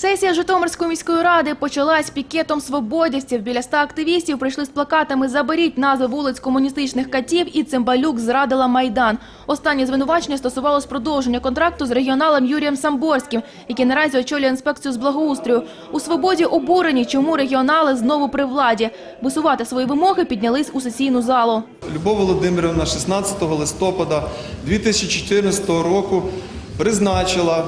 Сесія Житомирської міської ради почалась пікетом свободівців. Біля ста активістів прийшли з плакатами «Заберіть назви вулиць комуністичних катів» і «Цимбалюк зрадила Майдан». Останнє звинувачення стосувалось продовження контракту з регіоналом Юрієм Самборським, який наразі очолює інспекцію з благоустрою. У «Свободі» обурені, чому регіонали знову при владі. Висувати свої вимоги піднялись у сесійну залу. Любов Володимирівна 16 листопада 2014 року призначила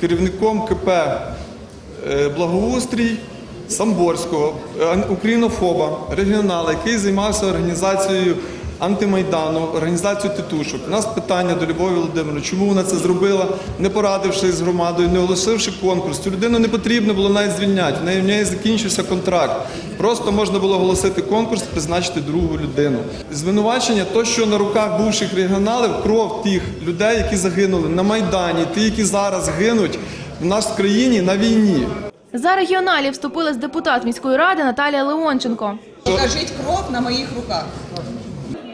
керівником КП е, Благоустрій Самборського, е, українофоба, регіонала, який займався організацією антимайдану, організацією титушок. У нас питання до Любові Володимировни, чому вона це зробила, не порадившись з громадою, не оголосивши конкурс. Цю людину не потрібно було навіть звільняти. В неї, в неї закінчився контракт. Просто можна було оголосити конкурс, призначити другу людину. Звинувачення, то, що на руках бувших регіоналів кров тих людей, які загинули на Майдані, ті, які зараз гинуть в нас в країні на війні. За регіоналів вступилась депутат міської ради Наталія Леонченко. Покажіть кров на моїх руках.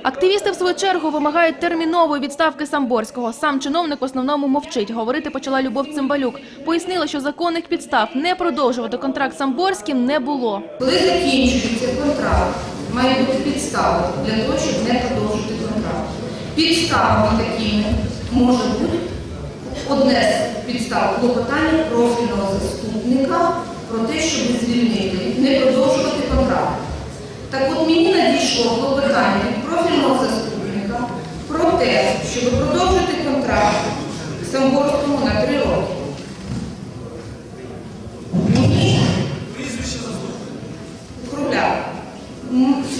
Активісти в свою чергу вимагають термінової відставки Самборського. Сам чиновник в основному мовчить. Говорити почала Любов Цимбалюк. Пояснила, що законних підстав не продовжувати контракт Самборським не було. Коли закінчується контракт, має бути підстава для того, щоб не продовжити контракт. Підставами такими може бути одне з підстав клопотання профільного заступника про те, щоб звільнити, не продовжувати контракт. Так от мені надійшло клопотання профільного заступника про те, щоб продовжити контракт Самборському на три роки. Кругляк.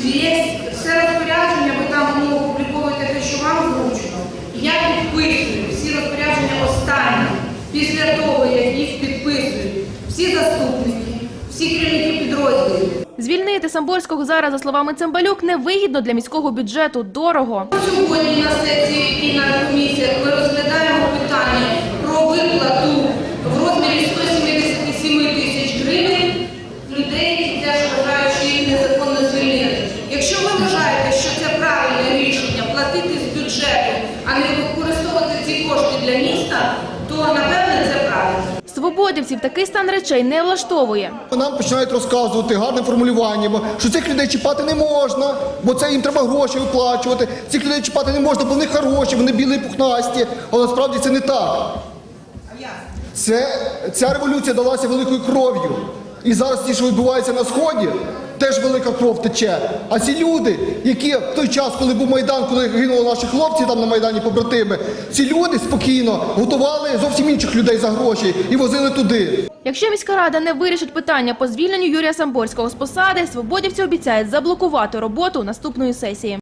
Є все розпорядження, ви там ну, опубліковуєте те, що вам зручно. Я підписую всі розпорядження останні, після того, як їх підписують всі заступники, всі керівники підрозділів. Звільнити Самборського зараз, за словами Цимбалюк, невигідно для міського бюджету. Дорого. Сьогодні на сесії і на комісіях ми розглядаємо питання про виплату в розмірі 177 тисяч гривень людей, які вважають, їх незаконно звільнили. Якщо ви вважаєте, що це правильне рішення платити з бюджету, а не використовувати ці кошти для міста, то напевне це правильно. Свободівців такий стан речей не влаштовує. Нам починають розказувати гарне формулювання, що цих людей чіпати не можна, бо це їм треба гроші виплачувати. Цих людей чіпати не можна, бо вони хороші, вони білі пухнасті. Але насправді це не так. Це, ця революція далася великою кров'ю. І зараз ті, що відбувається на сході, теж велика кров тече. А ці люди, які в той час, коли був майдан, коли гинули наші хлопці там на майдані побратими, ці люди спокійно готували зовсім інших людей за гроші і возили туди. Якщо міська рада не вирішить питання по звільненню Юрія Самборського з посади, свободівці обіцяють заблокувати роботу наступної сесії.